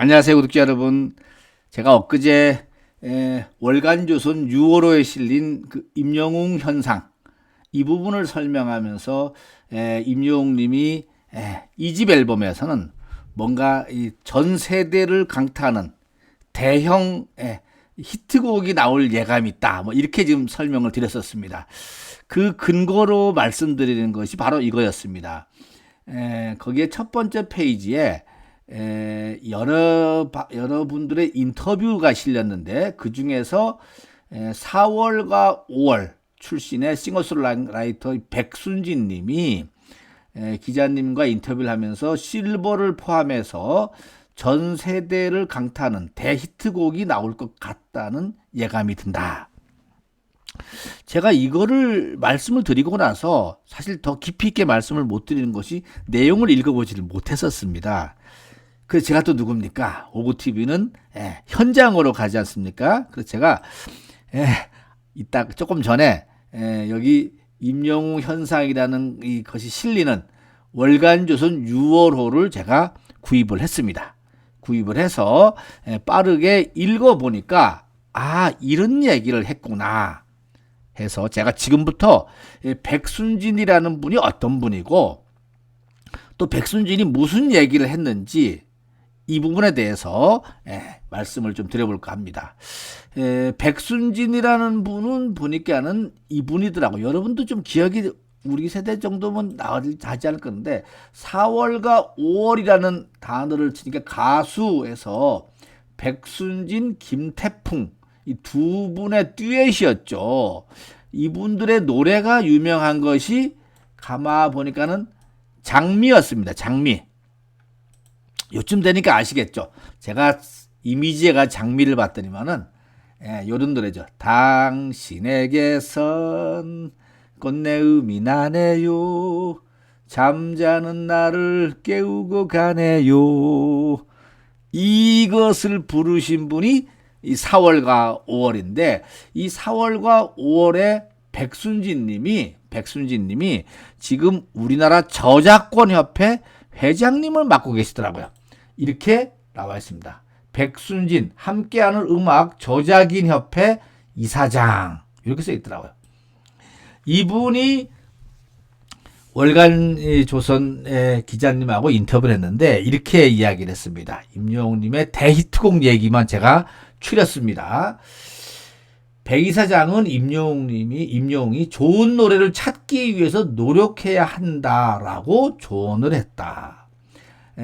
안녕하세요, 구독자 여러분. 제가 엊그제 에, 월간조선 6월호에 실린 그 임영웅 현상 이 부분을 설명하면서 에, 임영웅님이 이집 앨범에서는 뭔가 이 전 세대를 강타하는 대형 에, 히트곡이 나올 예감이 있다. 뭐 이렇게 지금 설명을 드렸었습니다. 그 근거로 말씀드리는 것이 바로 이거였습니다. 에, 거기에 첫 번째 페이지에 에, 여러 바, 여러분들의 인터뷰가 실렸는데 그 중에서 4월과 5월 출신의 싱어송라이터 백순진 님이 기자님과 인터뷰를 하면서 실버를 포함해서 전 세대를 강타하는 대히트곡이 나올 것 같다는 예감이 든다. 제가 이거를 말씀을 드리고 나서 사실 더 깊이 있게 말씀을 못 드리는 것이 내용을 읽어보지를 못했었습니다. 그래서 제가 또 누굽니까? 오구TV는 예, 현장으로 가지 않습니까? 그래서 제가 예, 이따 조금 전에 예, 여기 임영웅 현상이라는 이 것이 실리는 월간 조선 6월호를 제가 구입을 했습니다. 구입을 해서 예, 빠르게 읽어보니까 아 이런 얘기를 했구나 해서 제가 지금부터 예, 백순진이라는 분이 어떤 분이고 또 백순진이 무슨 얘기를 했는지 이 부분에 대해서 예, 말씀을 좀 드려볼까 합니다. 예, 백순진이라는 분은 보니까는 이분이더라고. 여러분도 좀 기억이 우리 세대 정도면 나지 않을 건데 4월과 5월이라는 단어를 치니까 가수에서 백순진, 김태풍 이 두 분의 듀엣이었죠. 이분들의 노래가 유명한 것이 가마 보니까는 장미였습니다. 장미. 요쯤 되니까 아시겠죠? 제가 이미지가 장미를 봤더니만은 예, 요런 노래죠. 당신에게선 꽃내음이 나네요. 잠자는 나를 깨우고 가네요. 이것을 부르신 분이 이 4월과 5월인데 이 4월과 5월에 백순진 님이 백순진 님이 지금 우리나라 저작권 협회 회장님을 맡고 계시더라고요. 이렇게 나와 있습니다. 백순진 함께하는 음악 저작인 협회 이사장 이렇게 써 있더라고요. 이분이 월간 조선의 기자님하고 인터뷰를 했는데 이렇게 이야기를 했습니다. 임영웅님의 대히트곡 얘기만 제가 추렸습니다. 백 이사장은 임영웅님이 임영웅이 좋은 노래를 찾기 위해서 노력해야 한다라고 조언을 했다.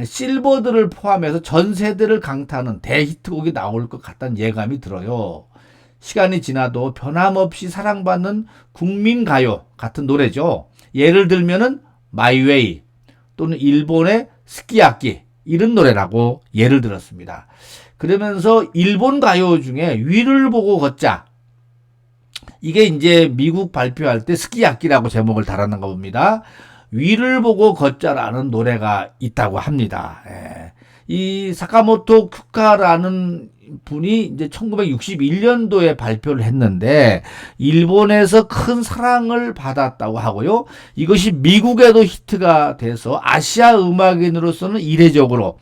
실버들을 포함해서 전 세대를 강타하는 대히트곡이 나올 것 같다는 예감이 들어요. 시간이 지나도 변함없이 사랑받는 국민가요 같은 노래죠. 예를 들면은 마이웨이 또는 일본의 스키야키 이런 노래라고 예를 들었습니다. 그러면서 일본 가요 중에 위를 보고 걷자 이게 이제 미국 발표할 때 스키야키라고 제목을 달았는가 봅니다. 위를 보고 걷자라는 노래가 있다고 합니다. 예. 이 사카모토 큐카라는 분이 이제 1961년도에 발표를 했는데 일본에서 큰 사랑을 받았다고 하고요. 이것이 미국에도 히트가 돼서 아시아 음악인으로서는 이례적으로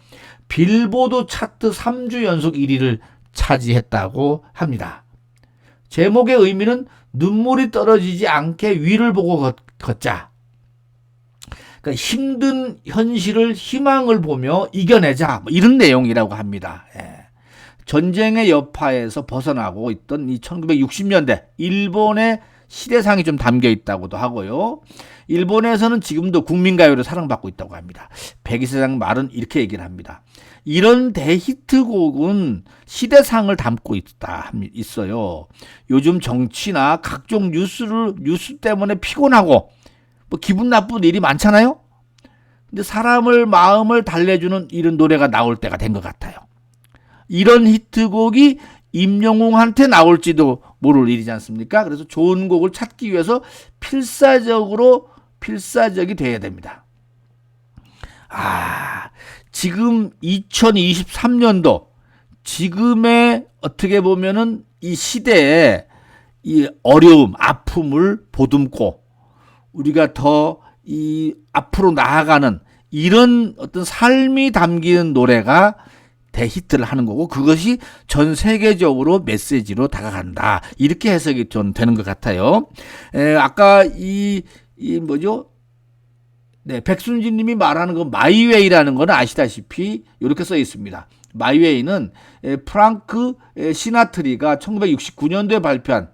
빌보드 차트 3주 연속 1위를 차지했다고 합니다. 제목의 의미는 눈물이 떨어지지 않게 위를 보고 걷자. 그러니까 힘든 현실을 희망을 보며 이겨내자 뭐 이런 내용이라고 합니다. 예. 전쟁의 여파에서 벗어나고 있던 이 1960년대 일본의 시대상이 좀 담겨 있다고도 하고요. 일본에서는 지금도 국민가요로 사랑받고 있다고 합니다. 백이사장 말은 이렇게 얘기를 합니다. 이런 대히트곡은 시대상을 담고 있다 있어요. 요즘 정치나 각종 뉴스를 뉴스 때문에 피곤하고 뭐 기분 나쁜 일이 많잖아요. 근데 사람을 마음을 달래주는 이런 노래가 나올 때가 된 것 같아요. 이런 히트곡이 임영웅한테 나올지도 모를 일이지 않습니까? 그래서 좋은 곡을 찾기 위해서 필사적으로 필사적이 돼야 됩니다. 아, 지금 2023년도 지금의 어떻게 보면은 이 시대에 이 어려움, 아픔을 보듬고 우리가 더 이 앞으로 나아가는 이런 어떤 삶이 담기는 노래가 대히트를 하는 거고 그것이 전 세계적으로 메시지로 다가간다. 이렇게 해석이 좀 되는 것 같아요. 에, 아까 이, 이 뭐죠? 네, 백순진 님이 말하는 그 마이웨이라는 건 아시다시피 이렇게 써 있습니다. 마이웨이는 에, 프랑크 에, 시나트리가 1969년도에 발표한 에,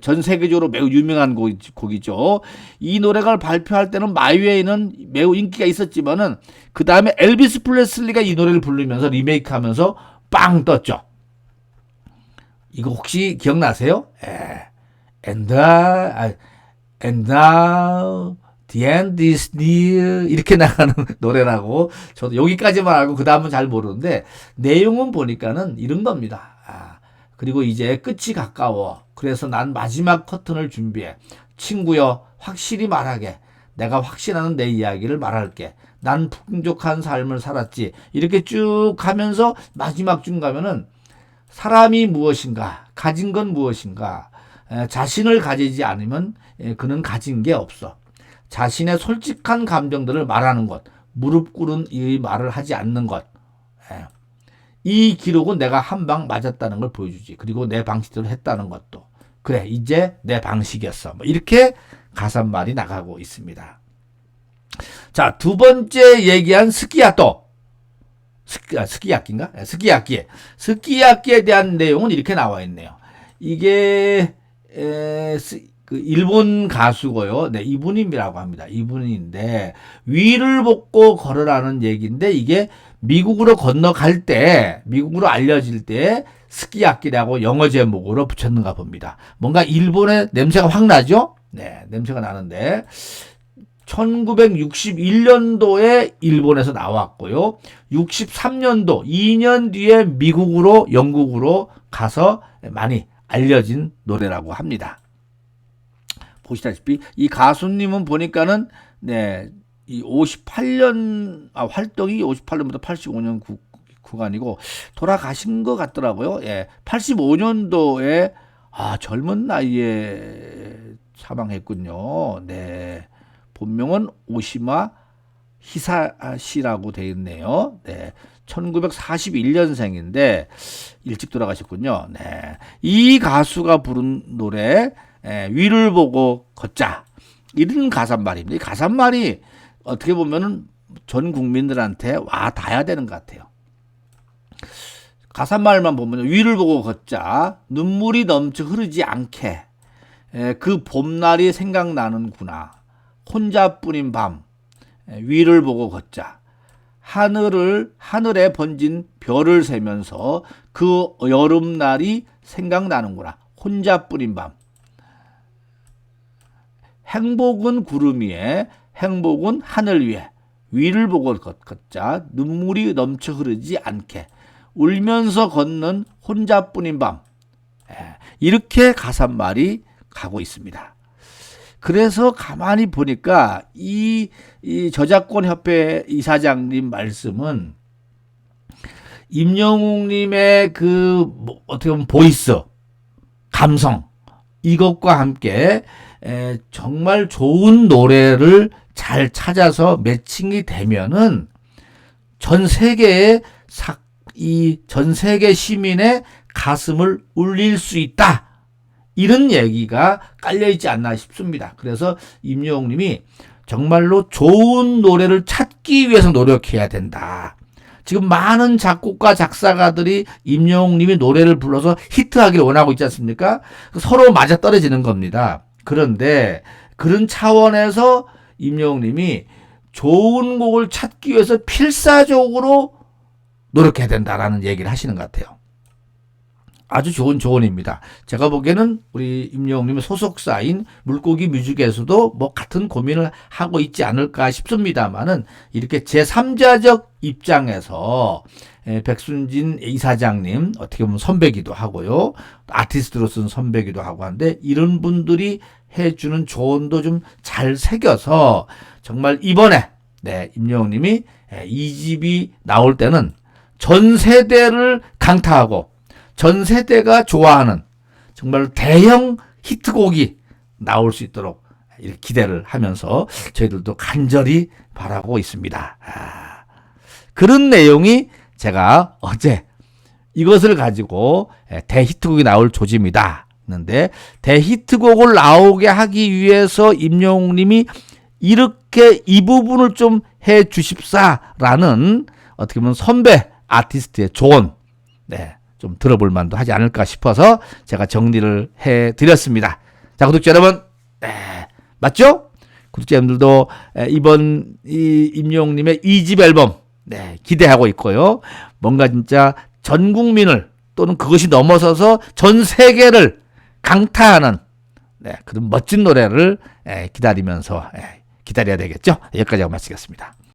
전 세계적으로 매우 유명한 곡, 곡이죠. 이 노래가 발표할 때는 마이웨이는 매우 인기가 있었지만은 그 다음에 엘비스 플레슬리가 이 노래를 부르면서 리메이크하면서 빵 떴죠. 이거 혹시 기억나세요? 에, and, I, and now the end is near 이렇게 나가는 노래라고 저도 여기까지만 알고 그 다음은 잘 모르는데 내용은 보니까는 이런 겁니다. 아, 그리고 이제 끝이 가까워. 그래서 난 마지막 커튼을 준비해. 친구여 확실히 말하게. 내가 확신하는 내 이야기를 말할게. 난 풍족한 삶을 살았지. 이렇게 쭉 가면서 마지막 중 가면은 사람이 무엇인가, 가진 건 무엇인가, 에, 자신을 가지지 않으면 에, 그는 가진 게 없어. 자신의 솔직한 감정들을 말하는 것, 무릎 꿇은 이 말을 하지 않는 것. 예. 이 기록은 내가 한 방 맞았다는 걸 보여주지. 그리고 내 방식대로 했다는 것도. 그래, 이제 내 방식이었어. 뭐 이렇게 가사말이 나가고 있습니다. 자, 두 번째 얘기한 스키야또. 스키, 아, 스키야끼인가? 예, 스키야끼. 스키야끼에 대한 내용은 이렇게 나와 있네요. 이게, 에, 스, 그 일본 가수고요. 네, 이분임이라고 합니다. 이분인데 위를 벗고 걸으라는 얘기인데 이게 미국으로 건너갈 때 미국으로 알려질 때 스키야키라고 영어 제목으로 붙였는가 봅니다. 뭔가 일본의 냄새가 확 나죠? 네, 냄새가 나는데 1961년도에 일본에서 나왔고요. 63년도 2년 뒤에 미국으로 영국으로 가서 많이 알려진 노래라고 합니다. 보시다시피 이 가수님은 보니까는 네, 이 58년 아, 활동이 58년부터 85년 구, 구간이고 돌아가신 것 같더라고요. 예. 85년도에 아, 젊은 나이에 사망했군요. 네. 본명은 오시마 히사시라고 되어 있네요. 네. 1941년생인데 일찍 돌아가셨군요. 네. 이 가수가 부른 노래 에, 위를 보고 걷자. 이런 가사말입니다. 이 가사말이 어떻게 보면은 전 국민들한테 와 닿아야 되는 것 같아요. 가사말만 보면 위를 보고 걷자. 눈물이 넘쳐 흐르지 않게. 에, 그 봄날이 생각나는구나. 혼자뿐인 밤. 에, 위를 보고 걷자. 하늘을 하늘에 번진 별을 세면서 그 여름날이 생각나는구나. 혼자뿐인 밤. 행복은 구름 위에 행복은 하늘 위에. 위를 보고 걷자. 눈물이 넘쳐 흐르지 않게. 울면서 걷는 혼자뿐인 밤. 예, 이렇게 가사말이 가고 있습니다. 그래서 가만히 보니까 이, 이 저작권 협회 이사장님 말씀은 임영웅님의 그 뭐 어떻게 보면 보이스 감성 이것과 함께 에, 정말 좋은 노래를 잘 찾아서 매칭이 되면은 전 세계의 이 전 세계 시민의 가슴을 울릴 수 있다. 이런 얘기가 깔려 있지 않나 싶습니다. 그래서 임영웅 님이 정말로 좋은 노래를 찾기 위해서 노력해야 된다. 지금 많은 작곡가 작사가들이 임영웅 님이 노래를 불러서 히트하기를 원하고 있지 않습니까? 서로 맞아 떨어지는 겁니다. 그런데 그런 차원에서 임영웅 님이 좋은 곡을 찾기 위해서 필사적으로 노력해야 된다라는 얘기를 하시는 것 같아요. 아주 좋은 조언입니다. 제가 보기에는 우리 임영웅님의 소속사인 물고기 뮤직에서도 뭐 같은 고민을 하고 있지 않을까 싶습니다만은 이렇게 제3자적 입장에서 백순진 이사장님 어떻게 보면 선배기도 하고요. 아티스트로서는 선배기도 하고 한데 이런 분들이 해주는 조언도 좀 잘 새겨서 정말 이번에 네, 임영웅님이 이 집이 나올 때는 전 세대를 강타하고 전 세대가 좋아하는 정말 대형 히트곡이 나올 수 있도록 이렇게 기대를 하면서 저희들도 간절히 바라고 있습니다. 아, 그런 내용이 제가 어제 이것을 가지고 예, 대히트곡이 나올 조짐이다. 했는데 대히트곡을 나오게 하기 위해서 임영웅님이 이렇게 이 부분을 좀 해 주십사라는 어떻게 보면 선배 아티스트의 조언, 네, 좀 들어볼 만도 하지 않을까 싶어서 제가 정리를 해 드렸습니다. 자, 구독자 여러분, 네, 맞죠? 구독자 여러분들도 에, 이번 이 임영웅님의 2집 앨범 네, 기대하고 있고요. 뭔가 진짜 전 국민을 또는 그것이 넘어서서 전 세계를 강타하는 네, 그런 멋진 노래를 에, 기다리면서 에, 기다려야 되겠죠. 여기까지 하고 마치겠습니다.